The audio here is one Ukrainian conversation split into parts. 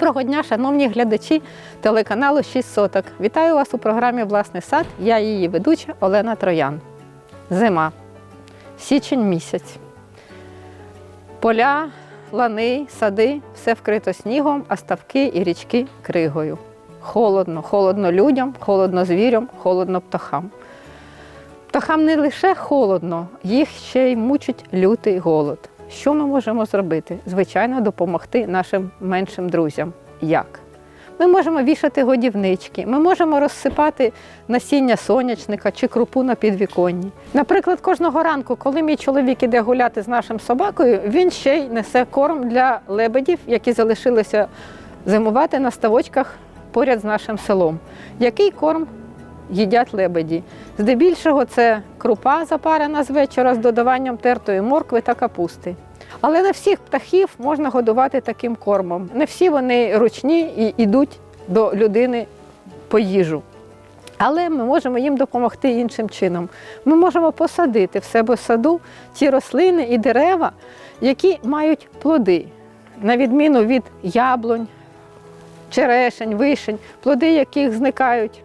Доброго дня, шановні глядачі телеканалу 6 соток. Вітаю вас у програмі Власний сад. Я її ведуча Олена Троян. Зима, січень місяць. Поля, лани, сади все вкрито снігом, а ставки і річки кригою. Холодно, холодно людям, холодно звірям, холодно птахам. Птахам не лише холодно, їх ще й мучить лютий голод. Що ми можемо зробити? Звичайно, допомогти нашим меншим друзям. Як? Ми можемо вішати годівнички, ми можемо розсипати насіння сонячника чи крупу на підвіконні. Наприклад, кожного ранку, коли мій чоловік іде гуляти з нашим собакою, він ще й несе корм для лебедів, які залишилися зимувати на ставочках поряд з нашим селом. Який корм їдять лебеді? Здебільшого це крупа запарена з вечора з додаванням тертої моркви та капусти. Але не всіх птахів можна годувати таким кормом. Не всі вони ручні і йдуть до людини по їжу. Але ми можемо їм допомогти іншим чином. Ми можемо посадити в себе в саду ті рослини і дерева, які мають плоди, на відміну від яблунь, черешень, вишень, плоди яких зникають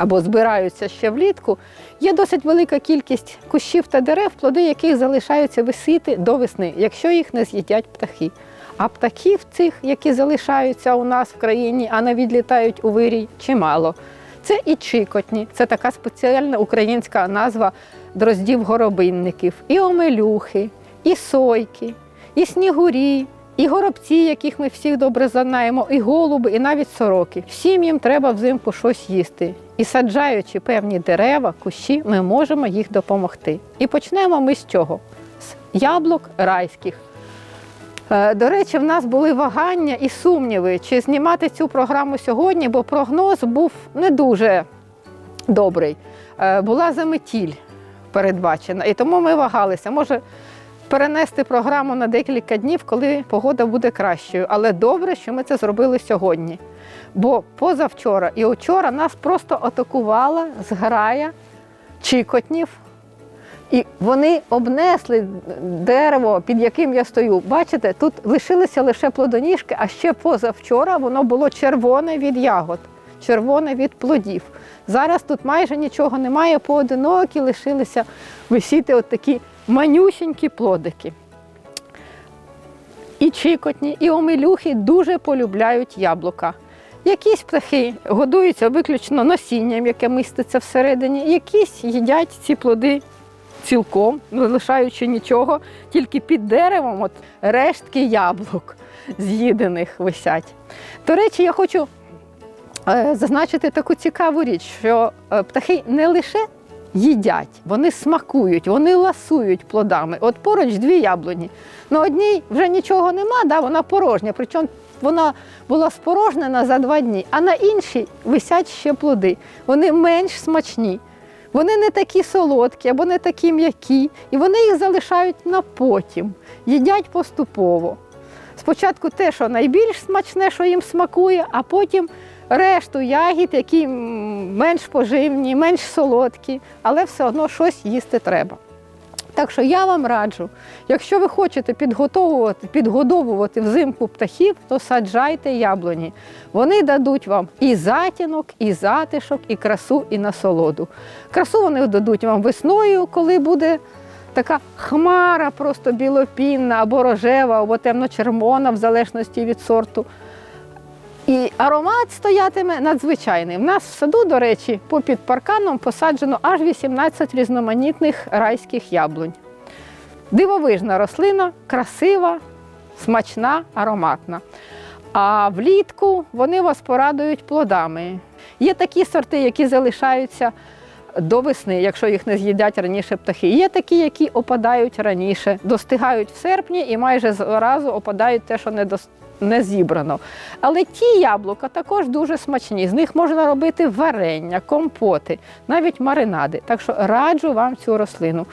або збираються ще влітку, є досить велика кількість кущів та дерев, плоди яких залишаються висіти до весни, якщо їх не з'їдять птахи. А птахів цих, які залишаються у нас в країні, а не відлітають у вирій, чимало. Це і чикотні, це така спеціальна українська назва дроздів-горобинників, і омелюхи, і сойки, і снігурі, і горобці, яких ми всіх добре знаємо, і голуби, і навіть сороки. Всім їм треба взимку щось їсти. І саджаючи певні дерева, кущі, ми можемо їх допомогти. І почнемо ми з чого? З яблук райських. Е, До речі, в нас були вагання і сумніви, чи знімати цю програму сьогодні, бо прогноз був не дуже добрий. Е, Була заметіль передбачена, і тому ми вагалися. Може перенести програму на декілька днів, коли погода буде кращою. Але добре, що ми це зробили сьогодні. Бо позавчора і вчора нас просто атакувала зграя чикотнів. І вони обнесли дерево, під яким я стою. Бачите, тут лишилися лише плодоніжки, а ще позавчора воно було червоне від ягод, червоне від плодів. Зараз тут майже нічого немає, поодинокі лишилися висіти от такі манюсінькі плодики. І чикотні, і омелюхи дуже полюбляють яблука. Якісь птахи годуються виключно насінням, яке міститься всередині, якісь їдять ці плоди цілком, не лишаючи нічого, тільки під деревом от рештки яблук з'їдених висять. До речі, я хочу е, зазначити таку цікаву річ, що е, птахи не лише їдять, вони смакують, вони ласують плодами. От поруч дві яблуні. На одній вже нічого нема, да, вона порожня. Причому вона була спорожнена за два дні, а на іншій висять ще плоди. Вони менш смачні. Вони не такі солодкі або не такі м'які, і вони їх залишають на потім, їдять поступово. Спочатку те, що найбільш смачне, що їм смакує, а потім решту ягід, які менш поживні, менш солодкі, але все одно щось їсти треба. Так що я вам раджу, якщо ви хочете підготовувати, підгодовувати взимку птахів, то саджайте яблуні. Вони дадуть вам і затінок, і затишок, і красу, і насолоду. Красу вони дадуть вам весною, коли буде така хмара, просто білопінна, або рожева, або темно-червона, в залежності від сорту. Аромат стоятиме надзвичайний. У нас в саду, до речі, попід парканом посаджено аж 18 різноманітних райських яблунь. Дивовижна рослина, красива, смачна, ароматна. А влітку вони вас порадують плодами. Є такі сорти, які залишаються до весни, якщо їх не з'їдять раніше птахи. Є такі, які опадають раніше, достигають в серпні і майже зразу опадають те, що не дос- не зібрано. Але ті яблука також дуже смачні. З них можна робити варення, компоти, навіть маринади. Так що раджу вам цю рослину.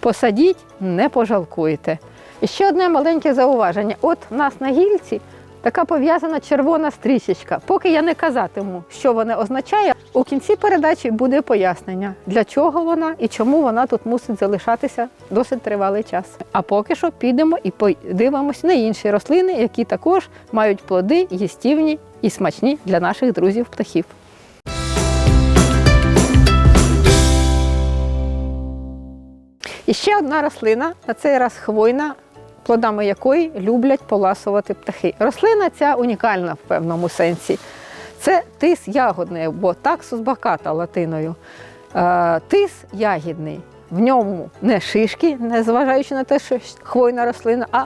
Посадіть, не пожалкуєте. І ще одне маленьке зауваження. От у нас на гільці така пов'язана червона стрічечка. Поки я не казатиму, що вона означає, У кінці передачі буде пояснення, для чого вона і чому вона тут мусить залишатися досить тривалий час. А поки що підемо і подивимось на інші рослини, які також мають плоди їстівні і смачні для наших друзів птахів. І ще одна рослина, на цей раз хвойна, плодами якої люблять поласувати птахи. Рослина ця унікальна в певному сенсі. Це тис ягодний бо таксус баката латиною. Е, Тис ягідний. В ньому не шишки, незважаючи на те, що хвойна рослина, а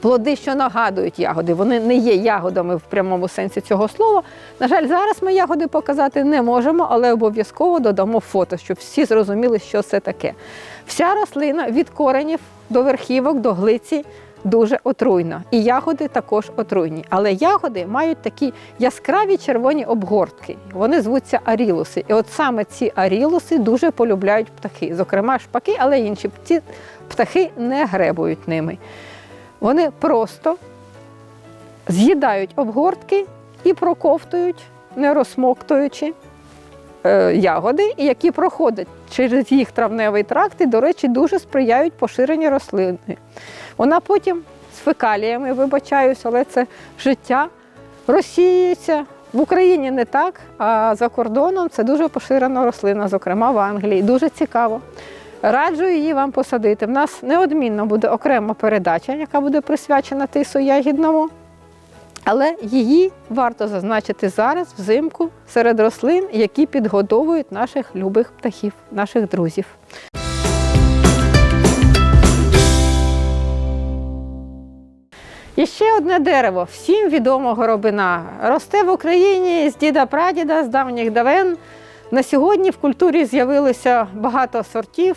плоди, що нагадують ягоди. Вони не є ягодами в прямому сенсі цього слова. На жаль, зараз ми ягоди показати не можемо, але обов'язково додамо фото, щоб всі зрозуміли, що це таке. Вся рослина від коренів до верхівок, до глиці дуже отруйна. І ягоди також отруйні. Але ягоди мають такі яскраві червоні обгортки. Вони звуться арілуси. І от саме ці арілуси дуже полюбляють птахи. Зокрема, шпаки, але інші ці птахи не гребують ними. Вони просто з'їдають обгортки і проковтують, не розсмоктуючи е, ягоди, які проходять через їх травневий тракт і, до речі, дуже сприяють поширенню рослини. Вона потім з фекаліями, вибачаюсь, але це життя розсіюється. В Україні не так, а за кордоном це дуже поширена рослина, зокрема в Англії. Дуже цікаво. Раджу її вам посадити. В нас неодмінно буде окрема передача, яка буде присвячена тису ягідному. Але її варто зазначити зараз, взимку, серед рослин, які підгодовують наших любих птахів, наших друзів. І ще одне дерево, всім відомо горобина. Росте в Україні з діда прадіда, з давніх давен. На сьогодні в культурі з'явилося багато сортів,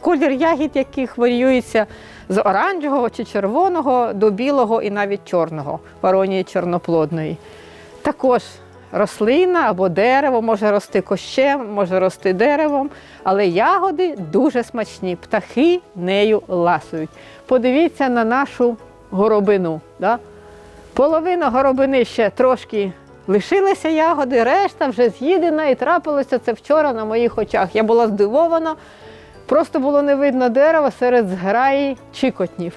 колір ягід, яких варіюється з оранжевого чи червоного до білого і навіть чорного, воронії чорноплодної. Також рослина або дерево може рости кощем, може рости деревом, але ягоди дуже смачні, птахи нею ласують. Подивіться на нашу горобину. Да? Половина горобини ще трошки лишилися ягоди, решта вже з'їдена і трапилося це вчора на моїх очах. Я була здивована, просто було не видно дерева серед зграї чикотнів.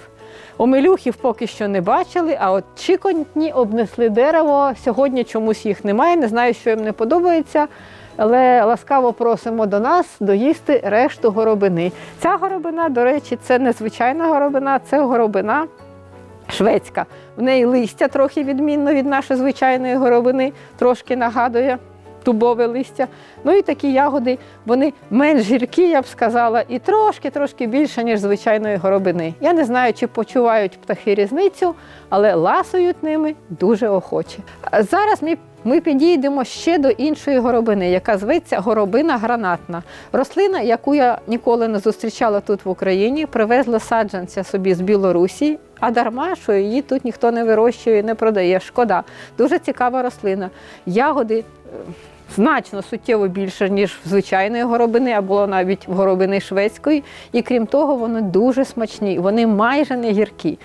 Омелюхів поки що не бачили, а от чикотні обнесли дерево. Сьогодні чомусь їх немає, не знаю, що їм не подобається. Але ласкаво просимо до нас доїсти решту горобини. Ця горобина, до речі, це не звичайна горобина, це горобина шведська. В неї листя трохи відмінно від нашої звичайної горобини, трошки нагадує дубове листя. Ну і такі ягоди, вони менш гіркі, я б сказала, і трошки-трошки більше, ніж звичайної горобини. Я не знаю, чи почувають птахи різницю, але ласують ними дуже охоче. Зараз ми ми підійдемо ще до іншої горобини, яка зветься горобина гранатна. Рослина, яку я ніколи не зустрічала тут в Україні, привезла саджанця собі з Білорусі, а дарма, що її тут ніхто не вирощує не продає. Шкода. Дуже цікава рослина. Ягоди е, значно суттєво більше, ніж в звичайної горобини, або навіть в горобини шведської. І крім того, вони дуже смачні, вони майже не гіркі.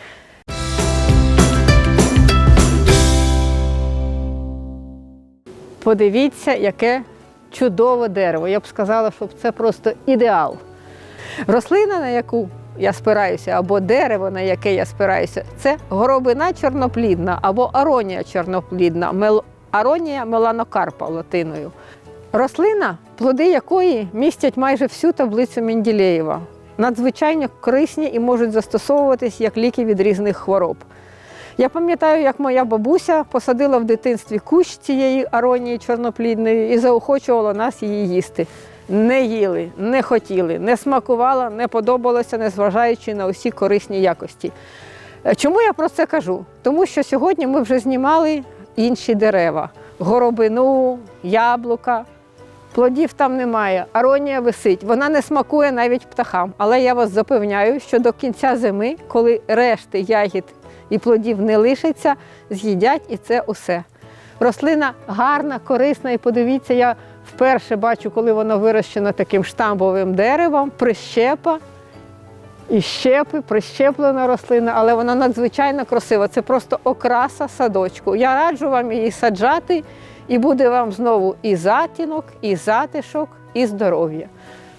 Подивіться, яке чудове дерево. Я б сказала, що це просто ідеал. Рослина, на яку я спираюся, або дерево, на яке я спираюся, це горобина чорноплідна або аронія чорноплідна. Аронія меланокарпа латиною. Рослина, плоди якої містять майже всю таблицю Менділеєва. Надзвичайно корисні і можуть застосовуватись як ліки від різних хвороб. Я пам'ятаю, як моя бабуся посадила в дитинстві кущ цієї аронії чорноплідної і заохочувала нас її їсти. Не їли, не хотіли, не смакувала, не подобалося, незважаючи на усі корисні якості. Е, Чому я про це кажу? Тому що сьогодні ми вже знімали інші дерева: горобину, яблука. Плодів там немає, аронія висить, вона не смакує навіть птахам. Але я вас запевняю, що до кінця зими, коли решти ягід і плодів не лишиться, з'їдять і це усе. Рослина гарна, корисна, і подивіться, я вперше бачу, коли вона вирощена таким штамбовим деревом, прищепа. І щепи, прищеплена рослина, але вона надзвичайно красива. Це просто окраса садочку. Я раджу вам її саджати і буде вам знову і затінок, і затишок, і здоров'я.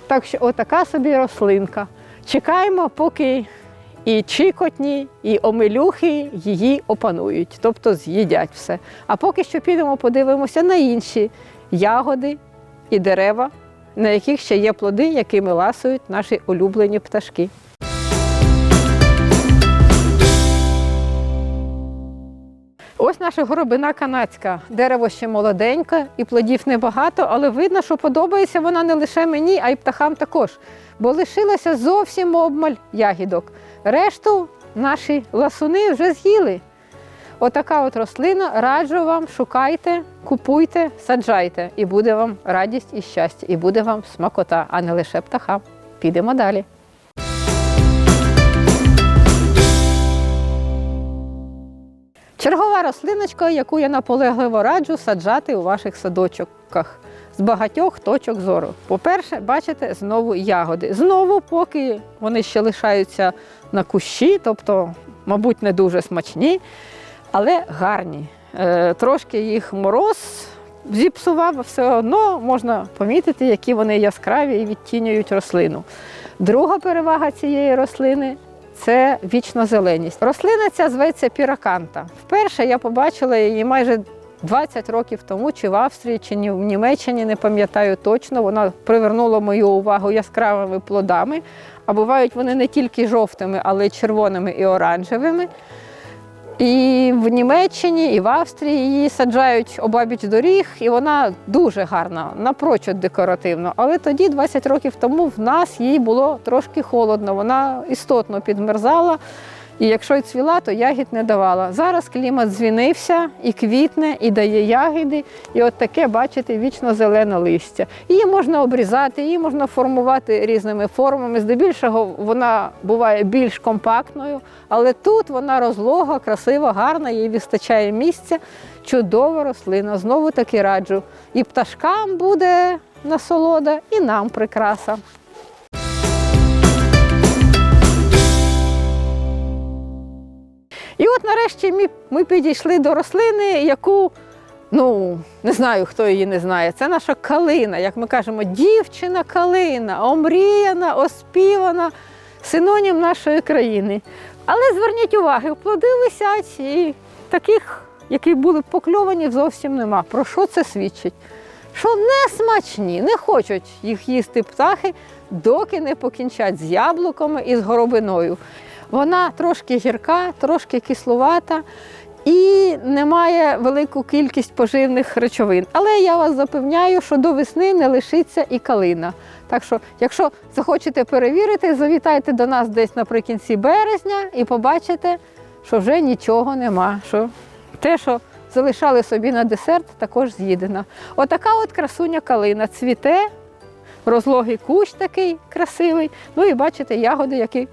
Так що отака собі рослинка. Чекаємо, поки і чикотні, і омелюхи її опанують, тобто з'їдять все. А поки що підемо подивимося на інші ягоди і дерева, на яких ще є плоди, якими ласують наші улюблені пташки. Ось наша горобина канадська. Дерево ще молоденьке і плодів небагато, але видно, що подобається вона не лише мені, а й птахам також. Бо лишилося зовсім обмаль ягідок. Решту наші ласуни вже з'їли. Отака от рослина, раджу вам, шукайте, купуйте, саджайте, і буде вам радість і щастя, і буде вам смакота, а не лише птахам. Підемо далі. Чергова рослиночка, яку я наполегливо раджу саджати у ваших садочках з багатьох точок зору. По-перше, бачите, знову ягоди. Знову, поки вони ще лишаються на кущі, тобто, мабуть, не дуже смачні, але гарні. Е, трошки їх мороз зіпсував, все одно можна помітити, які вони яскраві і відтінюють рослину. Друга перевага цієї рослини це вічнозеленість. Рослина ця зветься піраканта. Вперше я побачила її майже 20 років тому, чи в Австрії, чи в Німеччині, не пам'ятаю точно. Вона привернула мою увагу яскравими плодами. А бувають вони не тільки жовтими, але й червоними і оранжевими. І в Німеччині, і в Австрії її саджають обабіч доріг, і вона дуже гарна, напрочуд декоративно. Але тоді, 20 років тому, в нас їй було трошки холодно, вона істотно підмерзала. І якщо й цвіла, то ягід не давала. Зараз клімат звінився і квітне, і дає ягіди. І от таке, бачите, вічно зелене листя. Її можна обрізати, її можна формувати різними формами. Здебільшого вона буває більш компактною, але тут вона розлога, красива, гарна, їй вистачає місця. Чудова рослина. Знову таки раджу. І пташкам буде насолода, і нам прикраса. От нарешті ми, ми підійшли до рослини, яку, ну, не знаю, хто її не знає. Це наша калина, як ми кажемо, дівчина калина, омріяна, оспівана, синонім нашої країни. Але зверніть увагу, плоди висять і таких, які були покльовані, зовсім нема. Про що це свідчить? Що не смачні, не хочуть їх їсти птахи, доки не покінчать з яблуками і з горобиною. Вона трошки гірка, трошки кислувата і не має велику кількість поживних речовин. Але я вас запевняю, що до весни не лишиться і калина. Так що, якщо захочете перевірити, завітайте до нас десь наприкінці березня і побачите, що вже нічого нема. Що те, що залишали собі на десерт, також з'їдено. Отака от красуня калина цвіте, розлогий кущ такий красивий. Ну і бачите, ягоди, які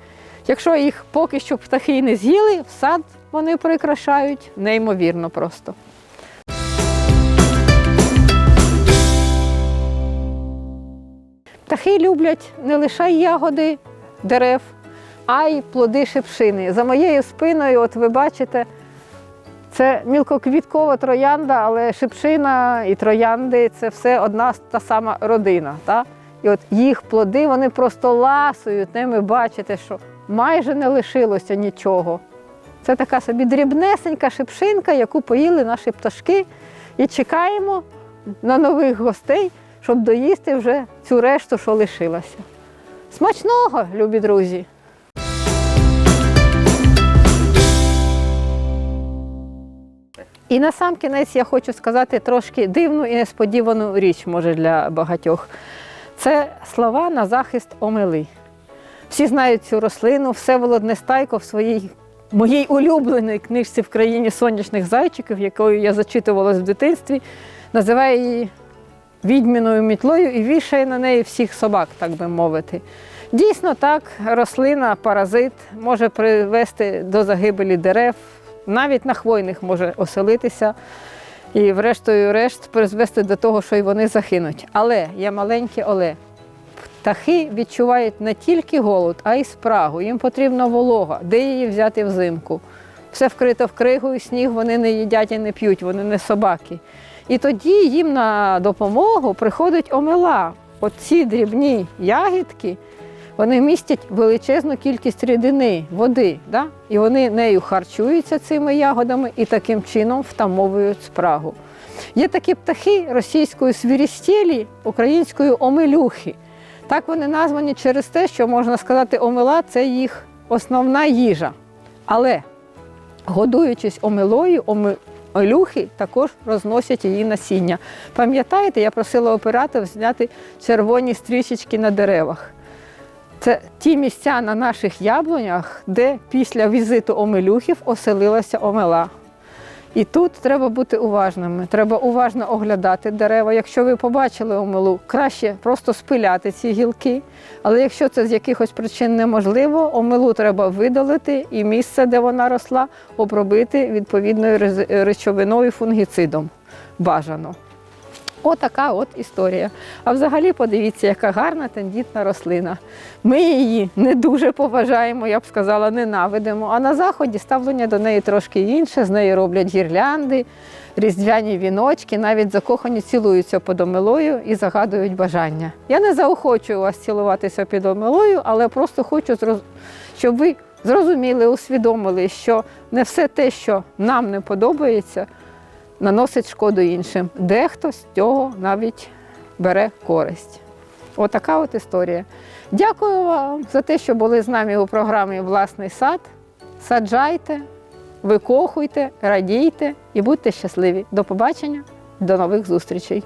Якщо їх поки що птахи не з'їли, в сад вони прикрашають неймовірно просто. Птахи люблять не лише ягоди дерев, а й плоди шипшини. За моєю спиною, от ви бачите, це мілкоквіткова троянда, але шипшина і троянди це все одна та сама родина. Та? І от їх плоди вони просто ласують ними, бачите, що майже не лишилося нічого. Це така собі дрібнесенька шипшинка, яку поїли наші пташки, і чекаємо на нових гостей, щоб доїсти вже цю решту, що лишилася. Смачного, любі друзі! І на сам кінець я хочу сказати трошки дивну і несподівану річ, може, для багатьох. Це слова на захист омели. Всі знають цю рослину, Всеволод Нестайко в своїй моїй улюбленій книжці в країні сонячних зайчиків, якою я зачитувалась в дитинстві, називає її відьміною мітлою і вішає на неї всіх собак, так би мовити. Дійсно, так, рослина, паразит може привести до загибелі дерев, навіть на хвойних може оселитися і, врештою, решт, призвести до того, що й вони загинуть. Але є маленьке але. Птахи відчувають не тільки голод, а й спрагу. Їм потрібна волога, де її взяти взимку. Все вкрито в кригу і сніг вони не їдять і не п'ють, вони не собаки. І тоді їм на допомогу приходить омела. Оці дрібні ягідки, вони містять величезну кількість рідини, води, да? і вони нею харчуються цими ягодами і таким чином втамовують спрагу. Є такі птахи російською свірістєлі, українською омелюхи. Так вони названі через те, що можна сказати, омела це їх основна їжа. Але годуючись омелою, омелюхи також розносять її насіння. Пам'ятаєте, я просила операторів зняти червоні стрічечки на деревах. Це ті місця на наших яблунях, де після візиту омелюхів оселилася омела. І тут треба бути уважними. Треба уважно оглядати дерева. Якщо ви побачили омелу, краще просто спиляти ці гілки. Але якщо це з якихось причин неможливо, омелу треба видалити і місце, де вона росла, обробити відповідною речовиною фунгіцидом. Бажано. Отака от історія. А взагалі подивіться, яка гарна тендітна рослина. Ми її не дуже поважаємо, я б сказала, ненавидимо. А на заході ставлення до неї трошки інше. З неї роблять гірлянди, різдвяні віночки, навіть закохані цілуються під омелою і загадують бажання. Я не заохочую вас цілуватися під омелою, але просто хочу, щоб ви зрозуміли, усвідомили, що не все те, що нам не подобається, наносить шкоду іншим. Дехто з цього навіть бере користь. Отака от історія. Дякую вам за те, що були з нами у програмі Власний сад. Саджайте, викохуйте, радійте і будьте щасливі. До побачення, до нових зустрічей.